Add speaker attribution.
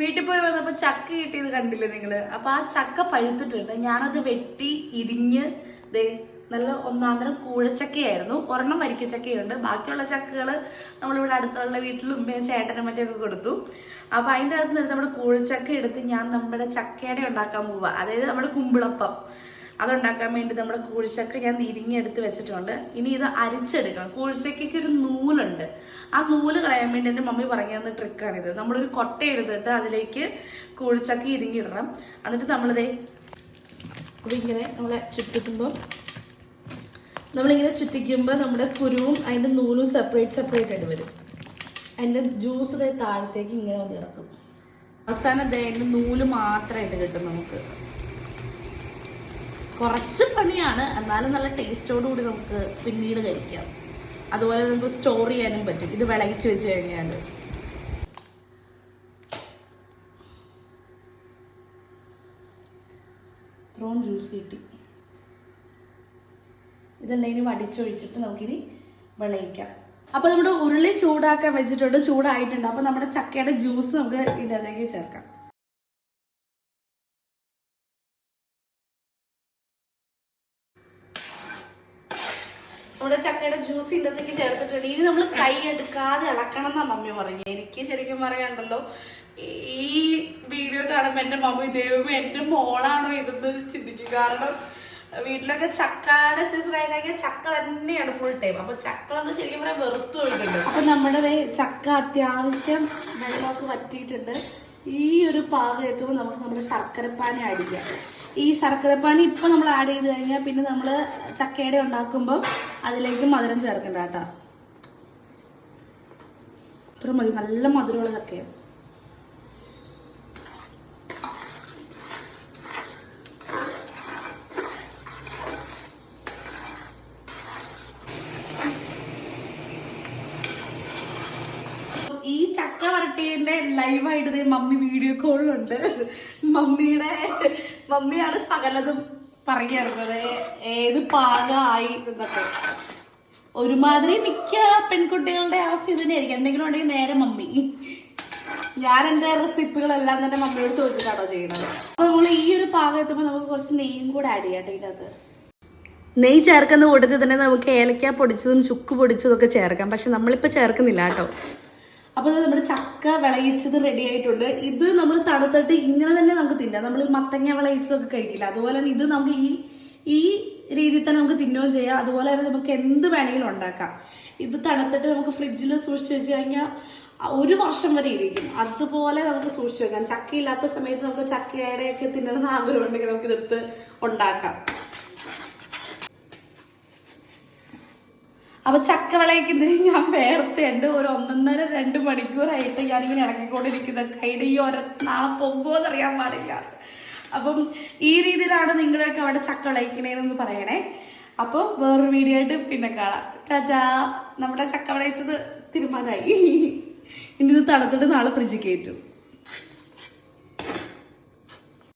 Speaker 1: വീട്ടിൽ പോയി വന്നപ്പോൾ ചക്ക കിട്ടിയത് കണ്ടില്ലേ നിങ്ങൾ അപ്പോൾ ആ ചക്ക പഴുത്തിട്ടുണ്ട്. ഞാനത് വെട്ടി ഇരിഞ്ഞ് ദേ നല്ല ഒന്നാന്തരം കൂഴച്ചക്കയായിരുന്നു. ഒരെണ്ണം വരിക്കച്ചക്കയുണ്ട്. ബാക്കിയുള്ള ചക്കകൾ നമ്മളിവിടെ അടുത്തുള്ള വീട്ടിലും ഉമ്മയും ചേട്ടനും മറ്റൊക്കെ കൊടുത്തു. അപ്പോൾ അതിന്റെ അകത്ത് നിന്ന് നമ്മുടെ കൂഴച്ചക്ക എടുത്ത് ഞാൻ നമ്മുടെ ചക്കയുടെ ഉണ്ടാക്കാൻ പോവുക അതായത് നമ്മുടെ കുമ്പിളപ്പം. അതുണ്ടാക്കാൻ വേണ്ടി നമ്മൾ കൂഴിച്ചക്ക ഞാൻ തിരിഞ്ഞെടുത്ത് വെച്ചിട്ടുണ്ട്. ഇനി ഇത് അരിച്ചെടുക്കണം. കൂഴിച്ചക്കയ്ക്ക് ഒരു നൂലുണ്ട്. ആ നൂൽ കളയാൻ വേണ്ടി എന്റെ മമ്മി പറഞ്ഞു തന്ന ട്രിക്കാണിത് നമ്മളൊരു കൊട്ട എടുത്തിട്ട് അതിലേക്ക് കൂഴിച്ചക്ക ഇരിഞ്ഞിടണം. എന്നിട്ട് നമ്മളിതേ ഇങ്ങനെ നമ്മളെ ചുറ്റിക്കുമ്പോൾ നമ്മളിങ്ങനെ ചുറ്റിക്കുമ്പോൾ നമ്മുടെ കുരുവും അതിന്റെ നൂലും സെപ്പറേറ്റ് സെപ്പറേറ്റ് ആയിട്ട് വരും. അതിന്റെ ജ്യൂസ് താഴത്തേക്ക് ഇങ്ങനെ വന്ന് കിടക്കും. അവസാനം ദേ നൂൽ മാത്രമായിട്ട് കിട്ടും നമുക്ക്. കുറച്ച് പണിയാണ്. എന്നാലും നല്ല ടേസ്റ്റോടു കൂടി നമുക്ക് പിന്നീട് കഴിക്കാം. അതുപോലെ നമുക്ക് സ്റ്റോർ ചെയ്യാനും പറ്റും. ഇത് വിളയിച്ച് വെച്ച് കഴിഞ്ഞാൽ. ത്രോൺ ജ്യൂസ് കിട്ടി. ഇതെല്ലാം ഇനി വടിച്ചൊഴിച്ചിട്ട് നമുക്കിനി വിളയിക്കാം. അപ്പൊ നമ്മുടെ ഉരുളി ചൂടാക്കാൻ വെച്ചിട്ടുണ്ട്. ചൂടായിട്ടുണ്ട്. അപ്പോൾ നമ്മുടെ ചക്കയുടെ ജ്യൂസ് നമുക്ക് ഇതിനകത്തേക്ക് ചേർക്കാം. നമ്മുടെ ചക്കയുടെ ജ്യൂസ് ഇന്നത്തേക്ക് ചേർത്തിട്ടുണ്ട്. ഇനി നമ്മൾ കൈ എടുക്കാതെ ഇളക്കണം എന്നാ മമ്മി പറഞ്ഞു എനിക്ക് ശരിക്കും പറയാണ്ടല്ലോ ഈ വീഡിയോ കാണുമ്പോൾ എന്റെ മമ്മി ദൈവമേ എന്റെ മോളാണോ ഇതെന്ന് ചിന്തിക്കും. കാരണം വീട്ടിലൊക്കെ ചക്കയുടെ സീസൺ ആയി ചക്ക തന്നെയാണ് ഫുൾ ടൈം അപ്പൊ ചക്ക നമ്മൾ ശരിക്കും പറയാൻ വെറുത്തു പോയിട്ടുണ്ട്. അപ്പൊ നമ്മുടെ ചക്ക അത്യാവശ്യം വെള്ളമൊക്കെ വറ്റിയിട്ടുണ്ട്. ഈ ഒരു പാകം എത്തുമ്പോൾ നമുക്ക് നമ്മുടെ ശർക്കരപ്പാനി ആഡ് ചെയ്യാം. ഈ ശർക്കരപ്പാനി ഇപ്പൊ നമ്മൾ ആഡ് ചെയ്ത് കഴിഞ്ഞാൽ പിന്നെ നമ്മൾ ചക്കയുടെ ഉണ്ടാക്കുമ്പോൾ അതിലേക്ക് മധുരം ചേർക്കണ്ട കേട്ടോ. അത്ര മതി. നല്ല മധുരമുള്ള ചക്കയാണ് ഈ വരട്ടിയതിന്റെ ലൈവായിട്ട് മമ്മി വീഡിയോ കോളിലുണ്ട് മമ്മിയുടെ മമ്മിയാണ് സകലതും പറയുന്നത്. ഏത് പാകമായി എന്നൊക്കെ. ഒരുമാതിരി മിക്ക പെൺകുട്ടികളുടെ അവസ്ഥ ഇത് തന്നെയായിരിക്കും എന്തെങ്കിലും ഉണ്ടെങ്കിൽ നേരെ മമ്മി. ഞാൻ എന്റെ റെസിപ്പികളെല്ലാം തന്നെ മമ്മിയോട് ചോദിച്ചിട്ടാണോ ചെയ്യുന്നത് അപ്പൊ നമ്മൾ ഈ ഒരു പാകം എത്തുമ്പോൾ നമുക്ക് കുറച്ച് നെയ്യും കൂടെ ആഡ് ചെയ്യാം കേട്ടോ ഇതിനകത്ത്. നെയ്യ് ചേർക്കുന്ന കൂട്ടത്തിൽ തന്നെ നമുക്ക് ഏലക്ക പൊടിച്ചതും ചുക്ക് പൊടിച്ചതും ഒക്കെ ചേർക്കാം. പക്ഷെ നമ്മളിപ്പോൾ ചേർക്കുന്നില്ല കേട്ടോ. അപ്പോൾ നമ്മുടെ ചക്ക വിളയിച്ചത് റെഡി ആയിട്ടുണ്ട്. ഇത് നമ്മൾ തണുത്തിട്ട് ഇങ്ങനെ തന്നെ നമുക്ക് തിന്നാം. നമ്മൾ ഈ മത്തങ്ങ വിളയിച്ചതൊക്കെ കഴിക്കില്ല? അതുപോലെ തന്നെ ഇത് നമുക്ക് ഈ ഈ രീതിയിൽ തന്നെ നമുക്ക് തിന്നുകയും ചെയ്യാം. അതുപോലെ തന്നെ നമുക്ക് എന്ത് വേണമെങ്കിലും ഉണ്ടാക്കാം. ഇത് തണുത്തിട്ട് നമുക്ക് ഫ്രിഡ്ജിൽ സൂക്ഷിച്ച് വെച്ച് കഴിഞ്ഞാൽ ഒരു വർഷം വരെ ഇരിക്കും. അതുപോലെ നമുക്ക് സൂക്ഷിച്ച് വെക്കാം. ചക്ക ഇല്ലാത്ത സമയത്ത് നമുക്ക് ചക്കയുടെയൊക്കെ തിന്നണമെന്ന് ആഗ്രഹം ഉണ്ടെങ്കിൽ നമുക്ക് ഇതെടുത്ത് ഉണ്ടാക്കാം. അപ്പൊ ചക്ക വിളയിക്കുന്നതിന് ഞാൻ എന്റെ ഒരു ഒന്നൊന്നര രണ്ട് മണിക്കൂറായിട്ട് ഞാനിങ്ങനെ ഇറക്കിക്കൊണ്ടിരിക്കുന്ന കൈയുടെ ഈ ഒര നാളെ പൊങ്ങുമോന്ന് അറിയാൻ പാടില്ല. അപ്പം ഈ രീതിയിലാണ് നിങ്ങളുടെയൊക്കെ അവിടെ ചക്ക വിളയിക്കണേന്ന് പറയണേ. അപ്പോൾ വേറൊരു വീഡിയോ ആയിട്ട് പിന്നെ കാണാം. ടാറ്റാ. നമ്മുടെ ചക്ക വിളയിച്ചത് തീരുമാനമായി. ഇനി ഇത് തണുത്തിട്ട് നാളെ ഫ്രിഡ്ജിൽ കയറ്റും.